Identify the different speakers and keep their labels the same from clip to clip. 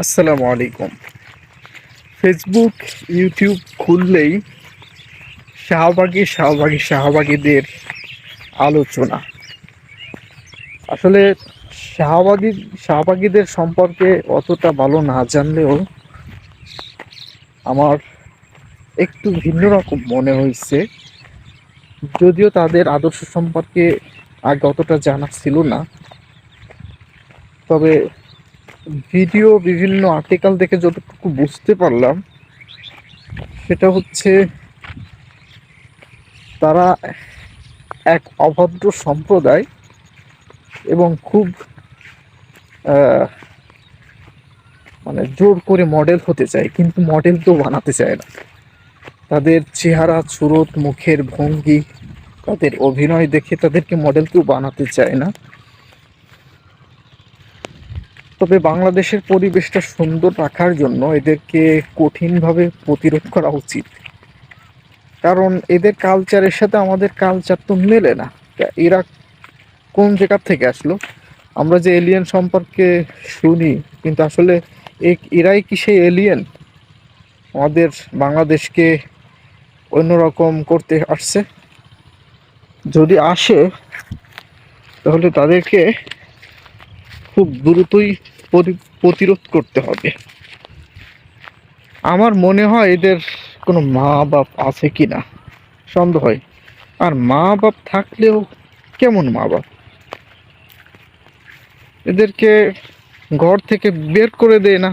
Speaker 1: আসসালামু আলাইকুম। Facebook YouTube খুললেই শাহবাগী শাহবাগী, শাহবাগীদের আলোচনা। আসলে শাহবাগী, শাহবাগীদের সম্পর্কে অতটা ভালো না জানলেও আমার একটু ভিন্ন রকম মনে হয়েছে। যদিও তাদের আদর্শ সম্পর্কে আগে অতটা জানা ছিল না। তবে ভিডিও, বিভিন্ন আর্টিকেল দেখে যতটুকু বুঝতে পারলাম, সেটা হচ্ছে তারা এক অভদ্র সম্প্রদায় এবং খুব মানে জোর করে মডেল হতে চায়, কিন্তু মডেল তো বানাতে চায় না। তাদের চেহারা, সুরত, মুখের ভঙ্গি, তাদের অভিনয় দেখে তাদেরকে মডেল কেউ বানাতে চায় না। তবে বাংলাদেশের পরিবেশটা সুন্দর রাখার জন্য এদেরকে কঠিনভাবে প্রতিরোধ করা উচিত। কারণ এদের কালচারের সাথে আমাদের কালচার তো মেলে না। এরা কোন জায়গার থেকে আসলো? আমরা যে এলিয়েন সম্পর্কে শুনি, কিন্তু আসলে এরাই কি সেই এলিয়েন আমাদের বাংলাদেশকে অন্যরকম করতে আসছে। যদি আসে, তাহলে তাদেরকে খুব দ্রুতই প্রতিরোধ করতে হবে। আমার মনে হয় এদের কোনো মা বাপ আছে কি না সন্দেহ হয়। আর মা বাপ থাকলেও কেমন মা বাপ এদেরকে ঘর থেকে বের করে দেয় না।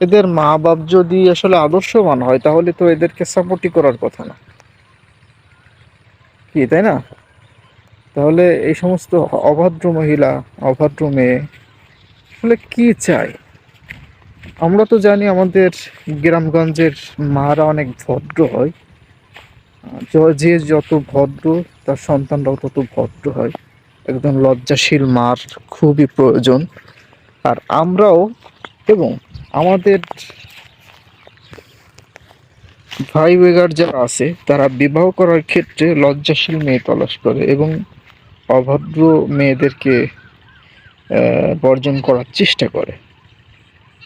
Speaker 1: এদের মা বাপ যদি আসলে আদর্শবান হয়, তাহলে তো এদেরকে সাপোর্টই করার কথা না। কি, তাই না? তাহলে এই সমস্ত অভদ্র মহিলা, অভদ্র মেয়ে আসলে কি চাই? আমরা তো জানি আমাদের গ্রামগঞ্জের মারা অনেক ভদ্র হয়। যে যত ভদ্র, তার সন্তানরাও তত ভদ্র হয়। একদম লজ্জাশীল মার খুবই প্রয়োজন। আর আমরাও এবং আমাদের ভাই বেগার যারা আছে, তারা বিবাহ করার ক্ষেত্রে লজ্জাশীল মেয়ে তলাশ করে এবং অভদ্র মেয়েদেরকে বর্জন করার চেষ্টা করে।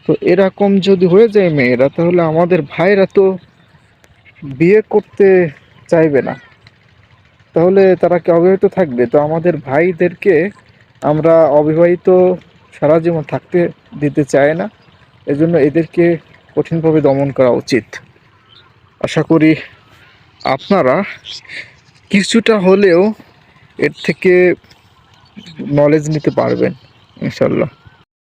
Speaker 1: তো এরকম যদি হয়ে যায় মেয়েরা, তাহলে আমাদের ভাইরা তো বিয়ে করতে চাইবে না। তাহলে তারা কি অবিবাহিত থাকবে? তো আমাদের ভাইদেরকে আমরা অবিবাহিত সারা জীবন থাকতে দিতে চাই না। এজন্য এদেরকে কঠিনভাবে দমন করা উচিত। আশা করি আপনারা কিছুটা হলেও এর থেকে নলেজ নিতে পারবেন ইনশাল্লাহ